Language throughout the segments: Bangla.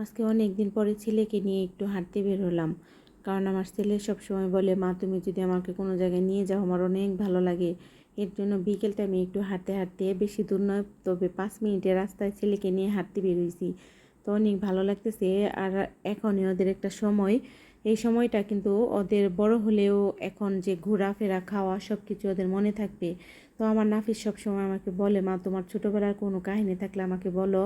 আজকে অনেক দিন পরে ছেলেকে নিয়ে একটু হাঁটতে বের হলাম। কারণ আমার ছেলে সবসময় বলে, মা, তুমি যদি আমাকে কোনো জায়গায় নিয়ে যাও, আমার অনেক ভালো লাগে। এর জন্য বিকেল টাইমে একটু হাঁটতে হাঁটতে বেশি দূর নয়, তবে পাঁচ মিনিটের রাস্তায় ছেলেকে নিয়ে হাঁটতে বেরোইছি তো অনেক ভালো লাগতেছে। আর এখন ওদের একটা সময় এই সময়টা কিন্তু ওদের বড় হলেও এখন যে ঘোরাফেরা, খাওয়া সব কিছু ওদের মনে থাকবে। তো আমার নাফিস সবসময় আমাকে বলে, মা, তোমার ছোটোবেলার কোনো কাহিনী থাকলে আমাকে বলো।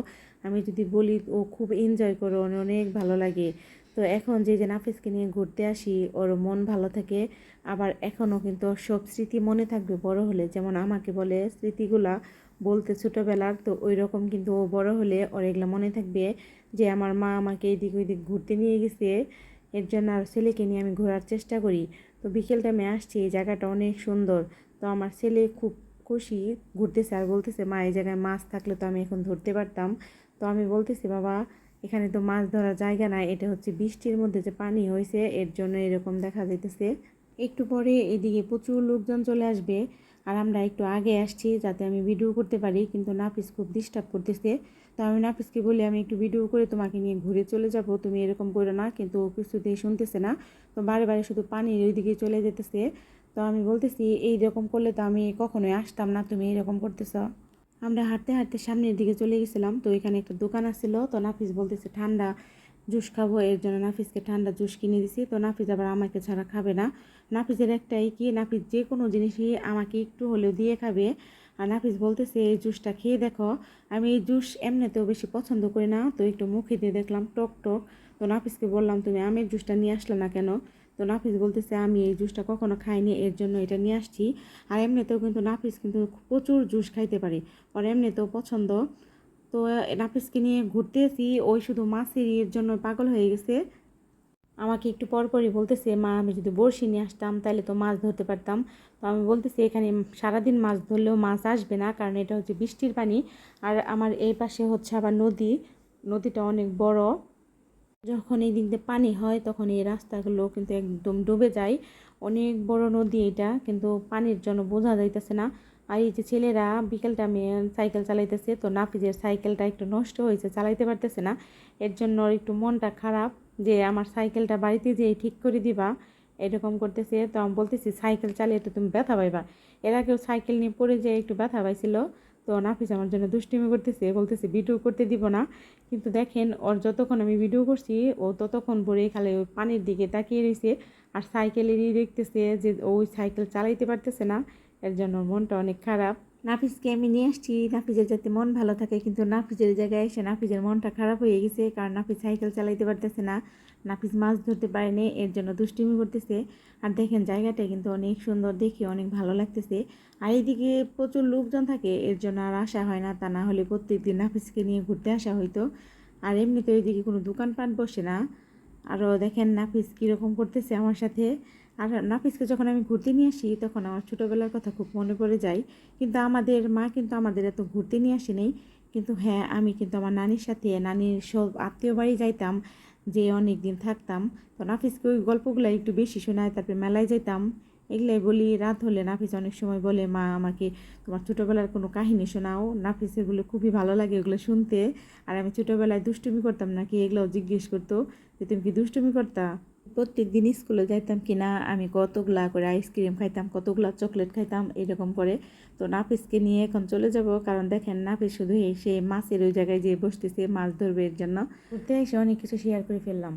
আমি যদি বলি, ও খুব এনজয় করে অনেক ভালো লাগে। তো এখন যে যে নাফিসকে নিয়ে ঘুরতে আসি, ওর মন ভালো থাকে। আবার এখনও কিন্তু ওর সব স্মৃতি মনে থাকবে বড় হলে। যেমন আমাকে বলে, স্মৃতিগুলা বলতে ছোটোবেলার, তো ওই রকম কিন্তু ও বড় হলে ওর এগুলো মনে থাকবে যে, আমার মা আমাকে এইদিক ওইদিক ঘুরতে নিয়ে গেছে। এর জন্য আর ছেলেকে নিয়ে আমি ঘোরার চেষ্টা করি। তো বিকেল টাইমে আসছি, এই জায়গাটা অনেক সুন্দর। তো আমার ছেলে খুব খুশি ঘুরতেছে আর বলতেছে, মা, এই জায়গায় মাছ থাকলে তো আমি এখন ধরতে পারতাম। তো আমি বলতেছি, বাবা, এখানে তো মাছ ধরার জায়গা নাই। এটা হচ্ছে বৃষ্টির মধ্যে যে পানি হয়েছে এর জন্য এরকম দেখা যাইতেছে। একটু পরে এদিকে প্রচুর লোকজন চলে আসবে আর আমরা একটু আগে আসছি যাতে আমি ভিডিও করতে পারি, কিন্তু নাফিস খুব ডিস্টার্ব করতেছে। তো আমি নাফিসকে বলি, আমি একটু ভিডিও করে তোমাকে নিয়ে ঘুরে চলে যাব। তুমি এরকম করো না, কিন্তু ও কিছুতেই শুনতেছে না। তো বারে বারে শুধু পানির ওইদিকে চলে যেতেছে। তো আমি বলতেছি, এই রকম করলে তো আমি কখনোই আসতাম না। তুমি এরকম করতেছ। আমরা হাঁটতে হাঁটতে সামনের দিকে চলে গেছিলাম। তো এখানে একটা দোকান আসছিল তো নাফিস বলতেছে, ঠান্ডা জুস খাব, এর জন্য নাফিসকে ঠান্ডা জুস কিনে দিছি। তো নাফিস আবার আমাকে ছাড়া খাবে না। নাফিসের একটাই কি, নাফিস যে কোনো জিনিসই আমাকে একটু হলেও দিয়ে খাবে। আর নাফিস বলতেছে, এই জুসটা খেয়ে দেখো, আমি এই জুস এমনিতেও বেশি পছন্দ করি না। তো একটু মুখে দিয়ে দেখলাম, টক টক। তো নাফিসকে বললাম, তুমি আমের জুসটা নিয়ে আসলে না কেন? তো নাফিস বলতেছে, আমি এই জুসটা কখনো খাইনি, এর জন্য এটা নিয়ে আসছি। আর এমনিতেও কিন্তু নাফিস কিন্তু প্রচুর জুস খাইতে পারে আর এমনিতেও পছন্দ। তো নাফিসকে নিয়ে ঘুরতে এসি ওই শুধু মাছের জন্য পাগল হয়ে গেছে। আমাকে একটু পরপরই বলতেছে, মা, আমি যদি বড়শি নিয়ে আসতাম, তাহলে তো মাছ ধরতে পারতাম। তো আমি বলতেছি, এখানে সারাদিন মাছ ধরলেও মাছ আসবে না, কারণ এটা হচ্ছে বৃষ্টির পানি। আর আমার এই পাশে হচ্ছে আবার নদী। নদীটা অনেক বড়। যখন এই দিক দিয়ে পানি হয়, তখন এই রাস্তাগুলো কিন্তু একদম ডুবে যায়। অনেক বড় নদী এটা, কিন্তু পানির জন্য বোঝা যাইতেছে না। আর এই যে ছেলেরা বিকেলটা টাইমে সাইকেল চালাইতেছে, তো নাফিজের সাইকেলটা একটু নষ্ট হয়েছে, চালাইতে পারতেছে না। এর জন্য একটু মনটা খারাপ যে আমার সাইকেলটা বাড়িতে যেয়ে ঠিক করে দিবা, এরকম করতেছে। তো আমি বলতেছি, সাইকেল চালিয়ে তো তুমি ব্যথা পাইবা। এর আগেও সাইকেল নিয়ে পড়ে যেয়ে একটু ব্যথা পাইছিল। তো নাফিস আমার জন্য দুষ্টিমি করতেছে, বলতেছে ভিডিও করতে দিব না। কিন্তু দেখেন, ওর যতক্ষণ আমি ভিডিও করছি, ও ততক্ষণ ভরে খালি ওই পানির দিকে তাকিয়ে রয়েছে আর সাইকেলেরই দেখতেছে যে ওই সাইকেল চালাইতে পারতেছে না। এর জন্য মনটা অনেক খারাপ। নাফিসকে আমি নিয়ে আসছি। নাফিজের যাতে মন ভালো থাকে, কিন্তু নাফিজের জায়গায় এসে নাফিজের মনটা খারাপ হয়ে গেছে, কারণ নাফিজ সাইকেল চালাইতে পারতেছে না। নাফিস মাছ ধরতে পারেনি এর জন্য দুষ্টিমি করতেছে। আর দেখেন, জায়গাটা কিন্তু অনেক সুন্দর, দেখে অনেক ভালো লাগতেছে। আর এইদিকে প্রচুর লোকজন থাকে, এর জন্য আর আসা হয় না। তা না হলে প্রত্যেক দিন নাফিসকে নিয়ে ঘুরতে আসা হইতো। আর এমনিতে ওইদিকে কোনো দোকানপাট বসে না। আরও দেখেন, নাফিস কীরকম করতেছে আমার সাথে। আর নাফিসকে যখন আমি ঘুরতে নিয়ে আসি, তখন আমার ছোটোবেলার কথা খুব মনে পড়ে যায়। কিন্তু আমাদের মা কিন্তু আমাদের এত ঘুরতে নিয়ে আসেনি কিন্তু হ্যাঁ আমি কিন্তু আমার নানির সাথে, নানির সব আত্মীয় বাড়ি যাইতাম, যে অনেক দিন থাকতাম। তো নাফিসকে ওই গল্পগুলো একটু বেশি শোনায়, তারপরে মেলায় যাইতাম। এগুলাই বলি, রাত হলে নাফিস অনেক সময় বলে, মা, আমাকে তোমার ছোটোবেলার কোনো কাহিনী শোনাও। নাফিস এগুলো খুবই ভালো লাগে এগুলো শুনতে। আর আমি ছোটোবেলায় দুষ্টুমি করতাম নাকি, এগুলোও জিজ্ঞেস করতো যে, তুমি কি দুষ্টুমি করতা? প্রত্যেক দিন স্কুলে যাইতাম কি না আমি কতগুলা করে আইসক্রিম খাইতাম, কতগুলা চকলেট খাইতাম, এরকম করে। তো নাফিসকে নিয়ে এখন চলে যাব, কারণ দেখেন নাফিস শুধু সে মাছের ওই জায়গায় যেয়ে বসতেছে মাছ ধরবে এর জন্য। ঘুরতে এসে অনেক কিছু শেয়ার করে ফেললাম।